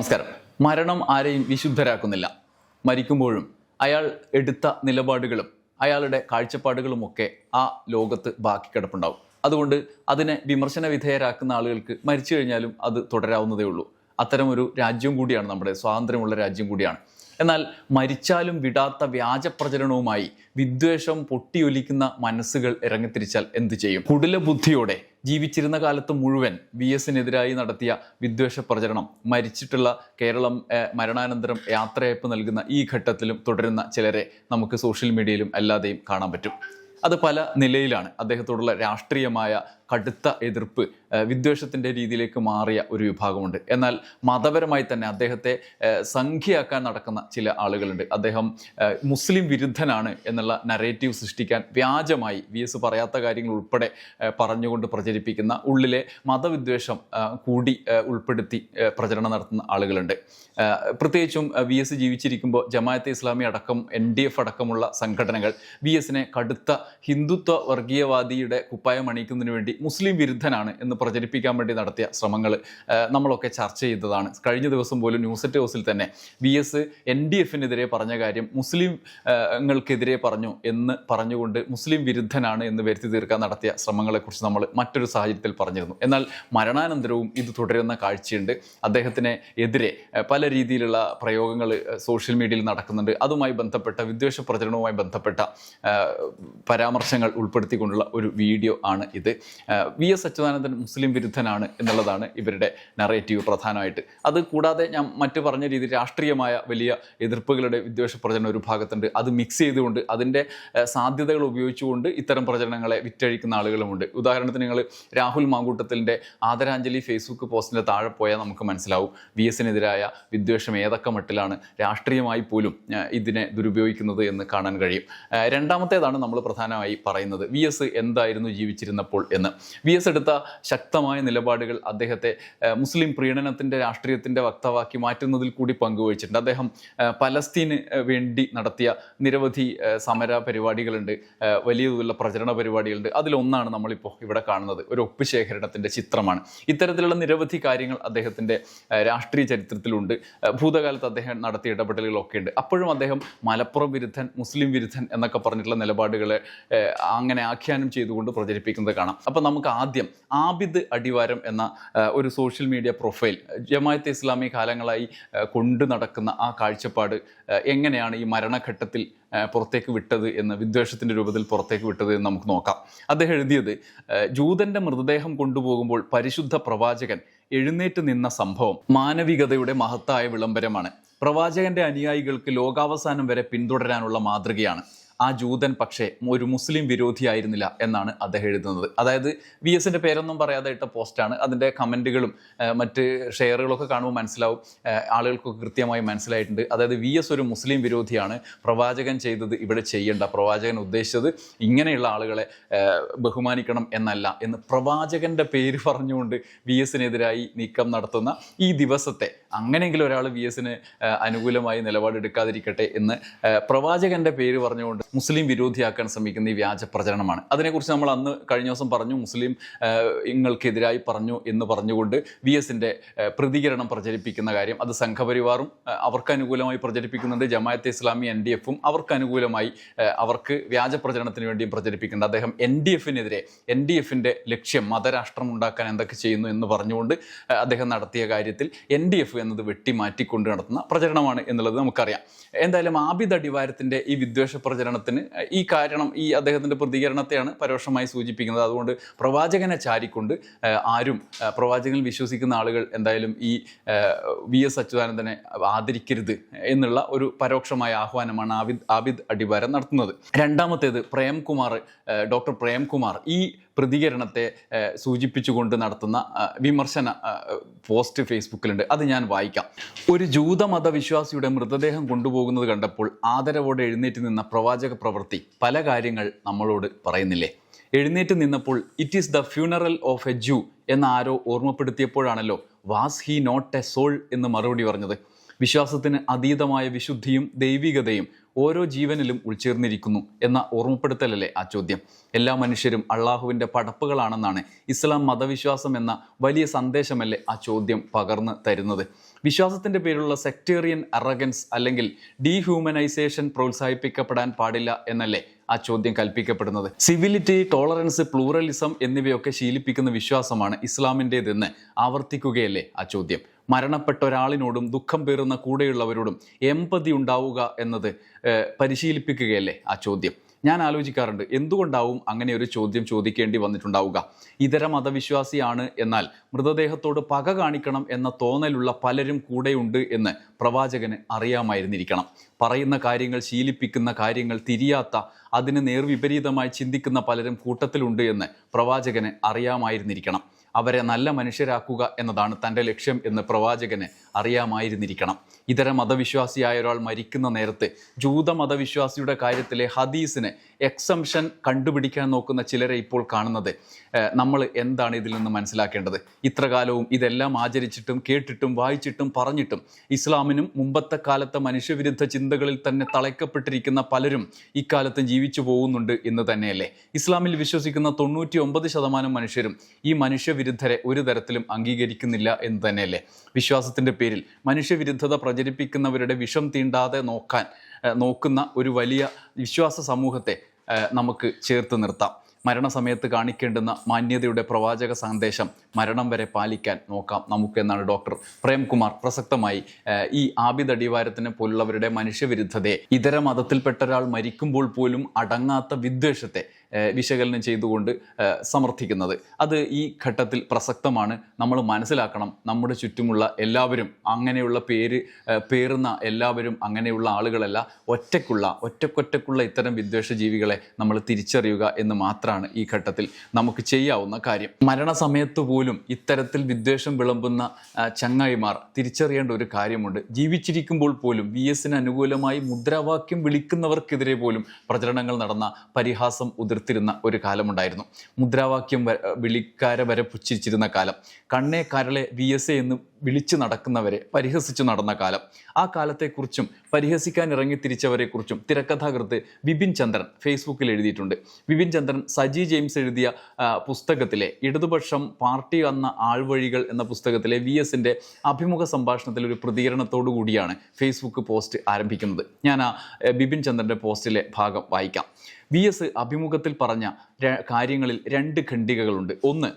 നമസ്കാരം. മരണം ആരെയും വിശുദ്ധരാക്കുന്നില്ല. മരിക്കുമ്പോഴും അയാൾ എടുത്ത നിലപാടുകളും അയാളുടെ കാഴ്ചപ്പാടുകളുമൊക്കെ ആ ലോകത്ത് ബാക്കി കിടപ്പുണ്ടാവും. അതുകൊണ്ട് അതിനെ വിമർശന വിധേയരാക്കുന്ന ആളുകൾക്ക് മരിച്ചു കഴിഞ്ഞാലും അത് തുടരാവുന്നതേ ഉള്ളൂ. അത്തരമൊരു രാജ്യം കൂടിയാണ് നമ്മുടെ സ്വാതന്ത്ര്യമുള്ള രാജ്യം കൂടിയാണ്. എന്നാൽ മരിച്ചാലും വിടാത്ത വ്യാജ പ്രചരണവുമായി വിദ്വേഷം പൊട്ടിയൊലിക്കുന്ന മനസ്സുകൾ ഇറങ്ങിത്തിരിച്ചാൽ എന്തു ചെയ്യും? കുടില ബുദ്ധിയോടെ ജീവിച്ചിരുന്ന കാലത്ത് മുഴുവൻ വി എസിനെതിരായി നടത്തിയ വിദ്വേഷ പ്രചരണം മരിച്ചിട്ടുള്ള കേരളം മരണാനന്തരം യാത്രയപ്പ് നൽകുന്ന ഈ ഘട്ടത്തിലും തുടരുന്ന ചിലരെ നമുക്ക് സോഷ്യൽ മീഡിയയിലും അല്ലാതെയും കാണാൻ പറ്റും. അത് പല നിലയിലാണ്. അദ്ദേഹത്തോടുള്ള രാഷ്ട്രീയമായ കടുത്ത എതിർപ്പ് വിദ്വേഷത്തിന്റെ രീതിയിലേക്ക് മാറിയ ഒരു വിഭാഗമുണ്ട്. എന്നാൽ മതപരമായി തന്നെ അദ്ദേഹത്തെ സംഖ്യയാക്കാൻ നടക്കുന്ന ചില ആളുകളുണ്ട്. അദ്ദേഹം മുസ്ലിം വിരുദ്ധനാണ് എന്നുള്ള നരേറ്റീവ് സൃഷ്ടിക്കാൻ വ്യാജമായി വി എസ് പറയാത്ത കാര്യങ്ങൾ ഉൾപ്പെടെ പറഞ്ഞുകൊണ്ട് പ്രചരിപ്പിക്കുന്ന ഉള്ളിലെ മതവിദ്വേഷം കൂടി ഉൾപ്പെടുത്തി പ്രചരണം നടത്തുന്ന ആളുകളുണ്ട്. പ്രത്യേകിച്ചും വി എസ് ജീവിച്ചിരിക്കുമ്പോൾ ജമാഅത്തെ ഇസ്ലാമി അടക്കം എൻ ഡി എഫ് അടക്കമുള്ള സംഘടനകൾ വി എസിനെ കടുത്ത ഹിന്ദുത്വ വർഗീയവാദിയുടെ കുപ്പായം അണിയിക്കുന്നതിന് വേണ്ടി മുസ്ലിം വിരുദ്ധനാണ് എന്ന് പ്രചരിപ്പിക്കാൻ വേണ്ടി നടത്തിയ ശ്രമങ്ങൾ നമ്മളൊക്കെ ചർച്ച ചെയ്തതാണ്. കഴിഞ്ഞ ദിവസം പോലും ന്യൂസ് എറ്റ് ഹൗസിൽ തന്നെ വി എസ് എൻ ഡി എഫിനെതിരെ പറഞ്ഞ കാര്യം മുസ്ലിം ങ്ങൾക്കെതിരെ പറഞ്ഞു എന്ന് പറഞ്ഞുകൊണ്ട് മുസ്ലിം വിരുദ്ധനാണ് എന്ന് വരുത്തി തീർക്കാൻ നടത്തിയ ശ്രമങ്ങളെക്കുറിച്ച് നമ്മൾ മറ്റൊരു സാഹചര്യത്തിൽ പറഞ്ഞിരുന്നു. എന്നാൽ മരണാനന്തരവും ഇത് തുടരുന്ന കാഴ്ചയുണ്ട്. അദ്ദേഹത്തിന് എതിരെ പല രീതിയിലുള്ള പ്രയോഗങ്ങൾ സോഷ്യൽ മീഡിയയിൽ നടക്കുന്നുണ്ട്. അതുമായി ബന്ധപ്പെട്ട വിദ്വേഷ പ്രചരണവുമായി ബന്ധപ്പെട്ട പരാമർശങ്ങൾ ഉൾപ്പെടുത്തിക്കൊണ്ടുള്ള ഒരു വീഡിയോ ആണ് ഇത്. വി എസ് അച്യുതാനന്ദൻ മുസ്ലിം വിരുദ്ധനാണ് എന്നുള്ളതാണ് ഇവരുടെ നറേറ്റീവ് പ്രധാനമായിട്ട്. അത് കൂടാതെ ഞാൻ മറ്റു പറഞ്ഞ രീതിയിൽ രാഷ്ട്രീയമായ വലിയ എതിർപ്പുകളുടെ വിദ്വേഷ പ്രചരണം ഒരു ഭാഗത്തുണ്ട്. അത് മിക്സ് ചെയ്തുകൊണ്ട് അതിന്റെ സാധ്യതകൾ ഉപയോഗിച്ചുകൊണ്ട് ഇത്തരം പ്രചരണങ്ങളെ വിറ്റഴിക്കുന്ന ആളുകളുമുണ്ട്. ഉദാഹരണത്തിന് നിങ്ങൾ രാഹുൽ മാങ്കൂട്ടത്തിന്റെ ആദരാഞ്ജലി ഫേസ്ബുക്ക് പോസ്റ്റിന്റെ താഴെ പോയാൽ നമുക്ക് മനസ്സിലാവും. വി എസിനെതിരായ വിദ്വേഷം ഏതൊക്കെ മട്ടിലാണ് രാഷ്ട്രീയമായി പോലും ഇതിനെ ദുരുപയോഗിക്കുന്നത് എന്ന് കാണാൻ കഴിയും. രണ്ടാമത്തേതാണ് നമ്മൾ പ്രധാനമായി പറയുന്നത്. വി എസ് എന്തായിരുന്നു ജീവിച്ചിരുന്നപ്പോൾ എന്ന്. വി എസ് എടുത്ത ശക്തമായ നിലപാടുകൾ അദ്ദേഹത്തെ മുസ്ലിം പ്രീണനത്തിന്റെ രാഷ്ട്രീയത്തിന്റെ വക്താവാക്കി മാറ്റുന്നതിൽ കൂടി പങ്കുവഹിച്ചിട്ടുണ്ട്. അദ്ദേഹം പലസ്തീന് വേണ്ടി നടത്തിയ നിരവധി സമര പരിപാടികളുണ്ട് വലിയ തോതിലുള്ള പ്രചരണ പരിപാടികളുണ്ട്. അതിലൊന്നാണ് നമ്മളിപ്പോൾ ഇവിടെ കാണുന്നത്. ഒരു ഒപ്പ് ശേഖരണത്തിന്റെ ചിത്രമാണ്. ഇത്തരത്തിലുള്ള നിരവധി കാര്യങ്ങൾ അദ്ദേഹത്തിന്റെ രാഷ്ട്രീയ ചരിത്രത്തിലുണ്ട്. ഭൂതകാലത്ത് അദ്ദേഹം നടത്തിയ ഇടപെടലുകളൊക്കെ ഉണ്ട് അപ്പോഴും അദ്ദേഹം മലപ്പുറം വിരുദ്ധൻ മുസ്ലിം വിരുദ്ധൻ എന്നൊക്കെ പറഞ്ഞിട്ടുള്ള നിലപാടുകളെ അങ്ങനെ ആഖ്യാനം ചെയ്തുകൊണ്ട് പ്രചരിപ്പിക്കുന്നത് കാണാം. അപ്പം നമുക്ക് ആദ്യം ആബിദ് അടിവാരം എന്ന ഒരു social media profile Jamaat Islami കാലങ്ങളായി കൊണ്ടു നടക്കുന്ന ആ കാഴ്ചപ്പാട് എങ്ങനെയാണ് ഈ മരണഘട്ടത്തിൽ പുറത്തേക്ക് വിട്ടത് എന്ന് വിദ്വേഷത്തിന്റെ രൂപത്തിൽ പുറത്തേക്ക് വിട്ടത് എന്ന് നമുക്ക് നോക്കാം. അദ്ദേഹം എഴുതിയത് ജൂതന്റെ മൃതദേഹം കൊണ്ടുപോകുമ്പോൾ പരിശുദ്ധ പ്രവാചകൻ എഴുന്നേറ്റ് നിന്ന സംഭവം മാനവികതയുടെ മഹത്തായ വിളംബരമാണ്. പ്രവാചകന്റെ അനുയായികൾക്ക് ലോകാവസാനം വരെ പിന്തുടരാനുള്ള മാതൃകയാണ്. ആ ജൂതൻ പക്ഷേ ഒരു മുസ്ലിം വിരോധിയായിരുന്നില്ല എന്നാണ് അദ്ദേഹം എഴുതുന്നത്. അതായത് വി എസിന്റെ പേരൊന്നും പറയാതെ ഇട്ട പോസ്റ്റാണ് അതിന്റെ കമന്റുകളും മറ്റ് ഷെയറുകളൊക്കെ കാണുമ്പോൾ മനസ്സിലാവും. ആളുകൾക്കൊക്കെ കൃത്യമായി മനസ്സിലായിട്ടുണ്ട്. അതായത് വി എസ് ഒരു മുസ്ലിം വിരോധിയാണ്. പ്രവാചകൻ ചെയ്തത് ഇവിടെ ചെയ്യേണ്ട പ്രവാചകൻ ഉദ്ദേശിച്ചത് ഇങ്ങനെയുള്ള ആളുകളെ ബഹുമാനിക്കണം എന്നല്ല എന്ന് പ്രവാചകന്റെ പേര് പറഞ്ഞുകൊണ്ട് വി എസിനെതിരായി നീക്കം നടത്തുന്ന ഈ ദിവസത്തെ അങ്ങനെയെങ്കിലും ഒരാൾ വി എസിന് അനുകൂലമായി നിലപാടെടുക്കാതിരിക്കട്ടെ എന്ന് പ്രവാചകന്റെ പേര് പറഞ്ഞുകൊണ്ട് മുസ്ലിം വിരോധിയാക്കാൻ ശ്രമിക്കുന്ന ഈ വ്യാജ പ്രചരണമാണ്. അതിനെക്കുറിച്ച് നമ്മൾ അന്ന് കഴിഞ്ഞ ദിവസം പറഞ്ഞു മുസ്ലിം ഇങ്ങൾക്കെതിരായി പറഞ്ഞു എന്ന് പറഞ്ഞുകൊണ്ട് വി എസിന്റെ പ്രതികരണം പ്രചരിപ്പിക്കുന്ന കാര്യം അത് സംഘപരിവാറും അവർക്ക് അനുകൂലമായി പ്രചരിപ്പിക്കുന്നുണ്ട്. ജമാഅത്തെ ഇസ്ലാമി എൻ ഡി എഫും അവർക്ക് അനുകൂലമായി അവർക്ക് വ്യാജ പ്രചരണത്തിന് വേണ്ടിയും പ്രചരിപ്പിക്കുന്നുണ്ട്. അദ്ദേഹം എൻ ഡി എഫിനെതിരെ എൻ ഡി എഫിന്റെ ലക്ഷ്യം മതരാഷ്ട്രം ഉണ്ടാക്കാൻ എന്തൊക്കെ ചെയ്യുന്നു എന്ന് പറഞ്ഞുകൊണ്ട് അദ്ദേഹം നടത്തിയ കാര്യത്തിൽ എൻ ഡി എഫ് എന്നത് വെട്ടിമാറ്റിക്കൊണ്ട് നടത്തുന്ന പ്രചരണമാണ് എന്നുള്ളത് നമുക്കറിയാം. എന്തായാലും ആബിദ് അടിവാരത്തിന്റെ ഈ വിദ്വേഷ പ്രചരണത്തിന് ഈ കാരണം ഈ അദ്ദേഹത്തിന്റെ പ്രതികരണത്തെയാണ് പരോക്ഷമായി സൂചിപ്പിക്കുന്നത്. അതുകൊണ്ട് പ്രവാചകനെ ചാരിക്കൊണ്ട് ആരും പ്രവാചകനിൽ വിശ്വസിക്കുന്ന ആളുകൾ എന്തായാലും ഈ വി എസ് അച്യുതാനന്ദനെ ആദരിക്കരുത് എന്നുള്ള ഒരു പരോക്ഷമായ ആഹ്വാനമാണ് ആബിദ് ആബിദ് അടിവാരം നടത്തുന്നത്. രണ്ടാമത്തേത് പ്രേംകുമാർ ഡോക്ടർ പ്രേംകുമാർ ഈ പ്രതികരണത്തെ സൂചിപ്പിച്ചുകൊണ്ട് നടത്തുന്ന വിമർശന പോസ്റ്റ് ഫേസ്ബുക്കിലുണ്ട്. അത് ഞാൻ വായിക്കാം. ഒരു ജൂതമത വിശ്വാസിയുടെ മൃതദേഹം കൊണ്ടുപോകുന്നത് കണ്ടപ്പോൾ ആദരവോടെ എഴുന്നേറ്റ് നിന്ന പ്രവാചക പ്രവൃത്തി പല കാര്യങ്ങൾ നമ്മളോട് പറയുന്നില്ലേ? എഴുന്നേറ്റ് നിന്നപ്പോൾ it is the funeral of a Jew എന്ന ആരോ ഓർമ്മപ്പെടുത്തിയപ്പോഴാണല്ലോ was he not a soul എന്ന് മറുപടി പറഞ്ഞത്. വിശ്വാസത്തിന് അതീതമായ വിശുദ്ധിയും ദൈവികതയും ഓരോ ജീവനിലും ഉൾച്ചേർന്നിരിക്കുന്നു എന്ന ഓർമ്മപ്പെടുത്തലല്ലേ ആ ചോദ്യം. എല്ലാ മനുഷ്യരും അള്ളാഹുവിന്റെ പടപ്പുകളാണെന്നാണ് ഇസ്ലാം മതവിശ്വാസം എന്ന വലിയ സന്ദേശമല്ലേ ആ ചോദ്യം പകർന്ന് തരുന്നത്. വിശ്വാസത്തിന്റെ പേരിലുള്ള സെക്ടേറിയൻ അറഗൻസ് അല്ലെങ്കിൽ ഡീഹ്യൂമനൈസേഷൻ പ്രോത്സാഹിപ്പിക്കപ്പെടാൻ പാടില്ല എന്നല്ലേ ആ ചോദ്യം കൽപ്പിക്കപ്പെടുന്നത്. സിവിലിറ്റി ടോളറൻസ് പ്ലൂറലിസം എന്നിവയൊക്കെ ശീലിപ്പിക്കുന്ന വിശ്വാസമാണ് ഇസ്ലാമിന്റെതെന്ന് ആവർത്തിക്കുകയല്ലേ ആ ചോദ്യം. മരണപ്പെട്ട ഒരാളിനോടും ദുഃഖം പേറുന്ന കൂടെയുള്ളവരോടും എമ്പതി ഉണ്ടാവുക എന്നത് പരിശീലിപ്പിക്കുകയല്ലേ ആ ചോദ്യം. ഞാൻ ആലോചിക്കാറുണ്ട് എന്തുകൊണ്ടാവും അങ്ങനെ ഒരു ചോദ്യം ചോദിക്കേണ്ടി വന്നിട്ടുണ്ടാവുക? ഇതര മതവിശ്വാസിയാണ് എന്നാൽ മൃതദേഹത്തോട് പക കാണിക്കണം എന്ന തോന്നലുള്ള പലരും കൂടെയുണ്ട് എന്ന് പ്രവാചകന് അറിയാമായിരുന്നിരിക്കണം. പറയുന്ന കാര്യങ്ങൾ ശീലിപ്പിക്കുന്ന കാര്യങ്ങൾ തിരിയാത്ത അതിന് നേർവിപരീതമായി ചിന്തിക്കുന്ന പലരും കൂട്ടത്തിലുണ്ട് എന്ന് പ്രവാചകന് അറിയാമായിരുന്നിരിക്കണം. അവരെ നല്ല മനുഷ്യരാക്കുക എന്നതാണ് തന്റെ ലക്ഷ്യം എന്ന് പ്രവാചകന് അറിയാമായിരുന്നിരിക്കണം. ഇതര മതവിശ്വാസിയായ ഒരാൾ മരിക്കുന്ന നേരത്തെ ജൂത മതവിശ്വാസിയുടെ കാര്യത്തിലെ ഹദീസിന് എക്സംഷൻ കണ്ടുപിടിക്കാൻ നോക്കുന്ന ചിലരെ ഇപ്പോൾ കാണുന്നത് നമ്മൾ എന്താണ് ഇതിൽ നിന്ന് മനസ്സിലാക്കേണ്ടത്? ഇത്രകാലവും ഇതെല്ലാം ആചരിച്ചിട്ടും കേട്ടിട്ടും വായിച്ചിട്ടും പറഞ്ഞിട്ടും ഇസ്ലാമിനും മുമ്പത്തെ കാലത്തെ മനുഷ്യവിരുദ്ധ ചിന്തകളിൽ തന്നെ തളയ്ക്കപ്പെട്ടിരിക്കുന്ന പലരും ഇക്കാലത്തും ജീവിച്ചു പോകുന്നുണ്ട് എന്ന് തന്നെയല്ലേ? ഇസ്ലാമിൽ വിശ്വസിക്കുന്ന തൊണ്ണൂറ്റി ഒമ്പത് ശതമാനം മനുഷ്യരും ഈ മനുഷ്യവിരുദ്ധരെ ഒരു തരത്തിലും അംഗീകരിക്കുന്നില്ല എന്ന് തന്നെയല്ലേ? വിശ്വാസത്തിന്റെ പേരിൽ മനുഷ്യവിരുദ്ധത പ്രചരിപ്പിക്കുന്നവരുടെ വിഷം തീണ്ടാതെ നോക്കാൻ നോക്കുന്ന ഒരു വലിയ വിശ്വാസ സമൂഹത്തെ നമുക്ക് ചേർത്ത് നിർത്താം. മരണസമയത്ത് കാണിക്കേണ്ടുന്ന മാന്യതയുടെ പ്രവാചക സന്ദേശം മരണം വരെ പാലിക്കാൻ നോക്കാം നമുക്കെന്നാണ് ഡോക്ടർ പ്രേംകുമാർ പ്രസക്തമായി. ഈ ആബിദ് അടിവാരത്തിനെ പോലുള്ളവരുടെ മനുഷ്യവിരുദ്ധതയെ ഇതര മതത്തിൽപ്പെട്ട ഒരാൾ മരിക്കുമ്പോൾ പോലും അടങ്ങാത്ത വിദ്വേഷത്തെ വിശകലനം ചെയ്തുകൊണ്ട് സമർത്ഥിക്കുന്നത്. അത് ഈ ഘട്ടത്തിൽ പ്രസക്തമാണ്. നമ്മൾ മനസ്സിലാക്കണം നമ്മുടെ ചുറ്റുമുള്ള എല്ലാവരും അങ്ങനെയുള്ള പേര് പേറുന്ന എല്ലാവരും അങ്ങനെയുള്ള ആളുകളല്ല. ഒറ്റക്കുള്ള ഒറ്റക്കൊറ്റക്കുള്ള ഇത്തരം വിദ്വേഷ ജീവികളെ നമ്മൾ തിരിച്ചറിയുക എന്ന് മാത്രമാണ് ഈ ഘട്ടത്തിൽ നമുക്ക് ചെയ്യാവുന്ന കാര്യം. മരണസമയത്ത് പോലും ഇത്തരത്തിൽ വിദ്വേഷം വിളമ്പുന്ന ചങ്ങായിമാർ തിരിച്ചറിയേണ്ട ഒരു കാര്യമുണ്ട്. ജീവിച്ചിരിക്കുമ്പോൾ പോലും വി എസിന് അനുകൂലമായി മുദ്രാവാക്യം വിളിക്കുന്നവർക്കെതിരെ പോലും പ്രചരണങ്ങൾ നടന്ന പരിഹാസം ഉതിർത്തിരുന്ന ഒരു കാലമുണ്ടായിരുന്നു. മുദ്രാവാക്യം വിളിക്കാരെ വരെ പുച്ഛിച്ചിരുന്ന കാലം. കണ്ണേ കരളെ വി എസ് എ എന്ന് വിളിച്ചു നടക്കുന്നവരെ പരിഹസിച്ചു നടന്ന കാലം. ആ കാലത്തെക്കുറിച്ചും പരിഹസിക്കാൻ ഇറങ്ങി തിരിച്ചവരെക്കുറിച്ചും തിരക്കഥാകൃത്ത് വിപിൻ ചന്ദ്രൻ ഫേസ്ബുക്കിൽ എഴുതിയിട്ടുണ്ട്. വിപിൻ ചന്ദ്രൻ സജി ജെയിംസ് എഴുതിയ പുസ്തകത്തിലെ ഇടതുപക്ഷം പാർട്ടി വന്ന ആൾവഴികൾ എന്ന പുസ്തകത്തിലെ വി എസിന്റെ അഭിമുഖ സംഭാഷണത്തിൽ ഒരു പ്രതികരണത്തോടു കൂടിയാണ് ഫേസ്ബുക്ക് പോസ്റ്റ് ആരംഭിക്കുന്നത്. ഞാൻ ആ ബിപിൻ ചന്ദ്രന്റെ പോസ്റ്റിലെ ഭാഗം വായിക്കാം. വി എസ് അഭിമുഖത്തിൽ പറഞ്ഞ കാര്യങ്ങളിൽ രണ്ട് ഖണ്ഡികകളുണ്ട്. ഒന്ന്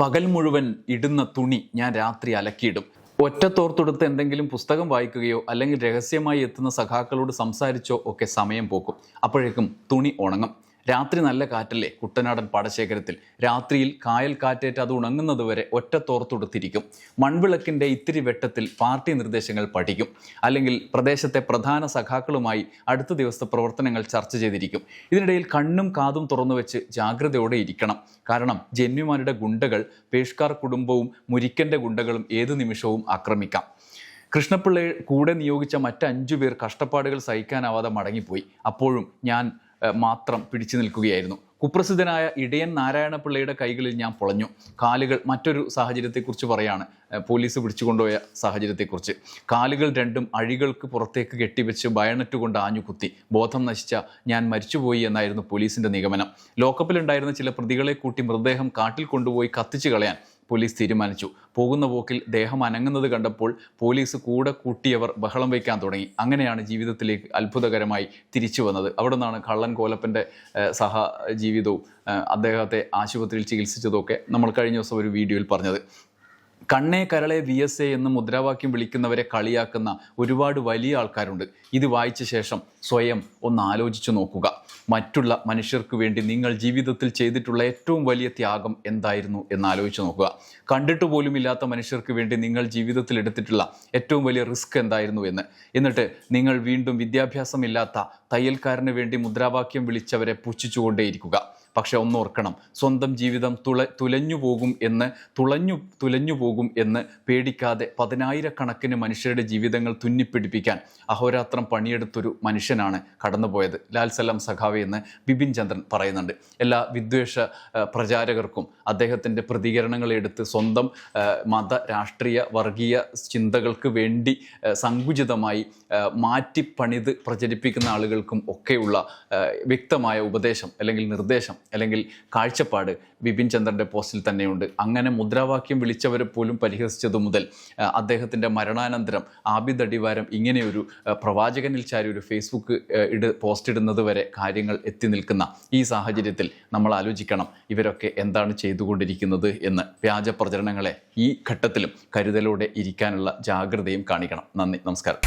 പകൽ മുഴുവൻ ഇടുന്ന തുണി ഞാൻ രാത്രി അലക്കിയിടും. ഒറ്റത്തോർത്തെടുത്ത് എന്തെങ്കിലും പുസ്തകം വായിക്കുകയോ അല്ലെങ്കിൽ രഹസ്യമായി എത്തുന്ന സഖാക്കളോട് സംസാരിച്ചോ ഒക്കെ സമയം പോക്കും. അപ്പോഴേക്കും തുണി ഉണങ്ങും. രാത്രി നല്ല കാറ്റല്ലേ കുട്ടനാടൻ പാടശേഖരത്തിൽ. രാത്രിയിൽ കായൽ കാറ്റേറ്റ് അത് ഉണങ്ങുന്നത് വരെ ഒറ്റത്തോർത്തുടുത്തിരിക്കും മൺവിളക്കിന്റെ ഇത്തിരി വെട്ടത്തിൽ പാർട്ടി നിർദ്ദേശങ്ങൾ പഠിക്കും. അല്ലെങ്കിൽ പ്രദേശത്തെ പ്രധാന സഖാക്കളുമായി അടുത്ത ദിവസത്തെ പ്രവർത്തനങ്ങൾ ചർച്ച ചെയ്തിരിക്കും. ഇതിനിടയിൽ കണ്ണും കാതും തുറന്നു വെച്ച് ജാഗ്രതയോടെ ഇരിക്കണം. കാരണം ജന്മിമാരുടെ ഗുണ്ടകൾ പേഷ്കാർ കുടുംബവും മുരിക്കന്റെ ഗുണ്ടകളും ഏത് നിമിഷവും ആക്രമിക്കാം. കൃഷ്ണപിള്ളയെ കൂടെ നിയോഗിച്ച മറ്റഞ്ചു പേർ കഷ്ടപ്പാടുകൾ സഹിക്കാനാവാതെ മടങ്ങിപ്പോയി. അപ്പോഴും ഞാൻ മാത്രം പിടിച്ചു നിൽക്കുകയായിരുന്നു. കുപ്രസിദ്ധനായ ഇടയൻ നാരായണപിള്ളയുടെ കൈകളിൽ ഞാൻ പൊളഞ്ഞു. കാലുകൾ മറ്റൊരു സാഹചര്യത്തെക്കുറിച്ച് പറയാണ്. പോലീസ് പിടിച്ചുകൊണ്ടുപോയ സാഹചര്യത്തെക്കുറിച്ച്. കാലുകൾ രണ്ടും അഴികൾക്ക് പുറത്തേക്ക് കെട്ടിവെച്ച് ബയണറ്റ് കൊണ്ട് ആഞ്ഞു കുത്തി ബോധം നശിച്ച ഞാൻ മരിച്ചുപോയി എന്നായിരുന്നു പോലീസിന്റെ നിഗമനം. ലോക്കപ്പിലുണ്ടായിരുന്ന ചില പ്രതികളെ കൂട്ടി മൃതദേഹം കാട്ടിൽ കൊണ്ടുപോയി കത്തിച്ചു കളയാൻ പോലീസ് തീരുമാനിച്ചു. പോകുന്ന പോക്കിൽ ദേഹം അനങ്ങുന്നത് കണ്ടപ്പോൾ പോലീസ് കൂടെ കൂട്ടിയവർ ബഹളം വയ്ക്കാൻ തുടങ്ങി. അങ്ങനെയാണ് ജീവിതത്തിലേക്ക് അത്ഭുതകരമായി തിരിച്ചു വന്നത്. അവിടെ നിന്നാണ് കള്ളൻ കോലപ്പന്റെ സഹജീവിതവും സഹ ജീവിതവും അദ്ദേഹത്തെ ആശുപത്രിയിൽ ചികിത്സിച്ചതൊക്കെ നമ്മൾ കഴിഞ്ഞ ദിവസം ഒരു വീഡിയോയിൽ പറഞ്ഞത്. കണ്ണേ കരളെ വി എസ് എ എന്ന് മുദ്രാവാക്യം വിളിക്കുന്നവരെ കളിയാക്കുന്ന ഒരുപാട് വലിയ ആൾക്കാരുണ്ട്. ഇത് വായിച്ച ശേഷം സ്വയം ഒന്ന് ആലോചിച്ചു നോക്കുക. മറ്റുള്ള മനുഷ്യർക്ക് വേണ്ടി നിങ്ങൾ ജീവിതത്തിൽ ചെയ്തിട്ടുള്ള ഏറ്റവും വലിയ ത്യാഗം എന്തായിരുന്നു എന്ന് ആലോചിച്ച് നോക്കുക. കണ്ടിട്ട് പോലും ഇല്ലാത്ത മനുഷ്യർക്ക് വേണ്ടി നിങ്ങൾ ജീവിതത്തിൽ എടുത്തിട്ടുള്ള ഏറ്റവും വലിയ റിസ്ക് എന്തായിരുന്നു എന്ന്. എന്നിട്ട് നിങ്ങൾ വീണ്ടും വിദ്യാഭ്യാസമില്ലാത്ത തയ്യൽക്കാരന് വേണ്ടി മുദ്രാവാക്യം വിളിച്ചവരെ പുച്ഛിച്ചുകൊണ്ടേയിരിക്കുക. പക്ഷെ ഒന്നോർക്കണം സ്വന്തം ജീവിതം തുള തുലഞ്ഞു പോകും എന്ന് തുളഞ്ഞു തുലഞ്ഞു പോകും എന്ന് പേടിക്കാതെ പതിനായിരക്കണക്കിന് മനുഷ്യരുടെ ജീവിതങ്ങൾ തുന്നിപ്പിടിപ്പിക്കാൻ അഹോരാത്രം പണിയെടുത്തൊരു മനുഷ്യനാണ് കടന്നുപോയത്. ലാൽ സലാം സഖാവി എന്ന് ബിപിൻ ചന്ദ്രൻ പറയുന്നുണ്ട്. എല്ലാ വിദ്വേഷ പ്രചാരകർക്കും അദ്ദേഹത്തിന്റെ പ്രതികരണങ്ങൾ എടുത്ത് സ്വന്തം മത രാഷ്ട്രീയ വർഗീയ ചിന്തകൾക്ക് വേണ്ടി സങ്കുചിതമായി മാറ്റിപ്പണിത് പ്രചരിപ്പിക്കുന്ന ആളുകൾക്കും ഒക്കെയുള്ള വ്യക്തമായ ഉപദേശം അല്ലെങ്കിൽ നിർദ്ദേശം അല്ലെങ്കിൽ കാഴ്ചപ്പാട് ബിപിൻ ചന്ദ്രന്റെ പോസ്റ്റിൽ തന്നെയുണ്ട്. അങ്ങനെ മുദ്രാവാക്യം വിളിച്ചവരെ പോലും പരിഹസിച്ചതു മുതൽ അദ്ദേഹത്തിന്റെ മരണാനന്തരം ആബിദ് അടിവാരം ഇങ്ങനെയൊരു പ്രവാചകനിൽ ചാരി ഒരു ഫേസ്ബുക്ക് ഇട് പോസ്റ്റ് ഇടുന്നത് വരെ കാര്യങ്ങൾ എത്തി നിൽക്കുന്ന ഈ സാഹചര്യത്തിൽ നമ്മൾ ആലോചിക്കണം ഇവരൊക്കെ എന്താണ് ചെയ്തുകൊണ്ടിരിക്കുന്നത് എന്ന് വ്യാജ പ്രചരണങ്ങളെ ഈ ഘട്ടത്തിലും കരുതലോടെ ഇരിക്കാനുള്ള ജാഗ്രതയും കാണിക്കണം. നന്ദി നമസ്കാരം.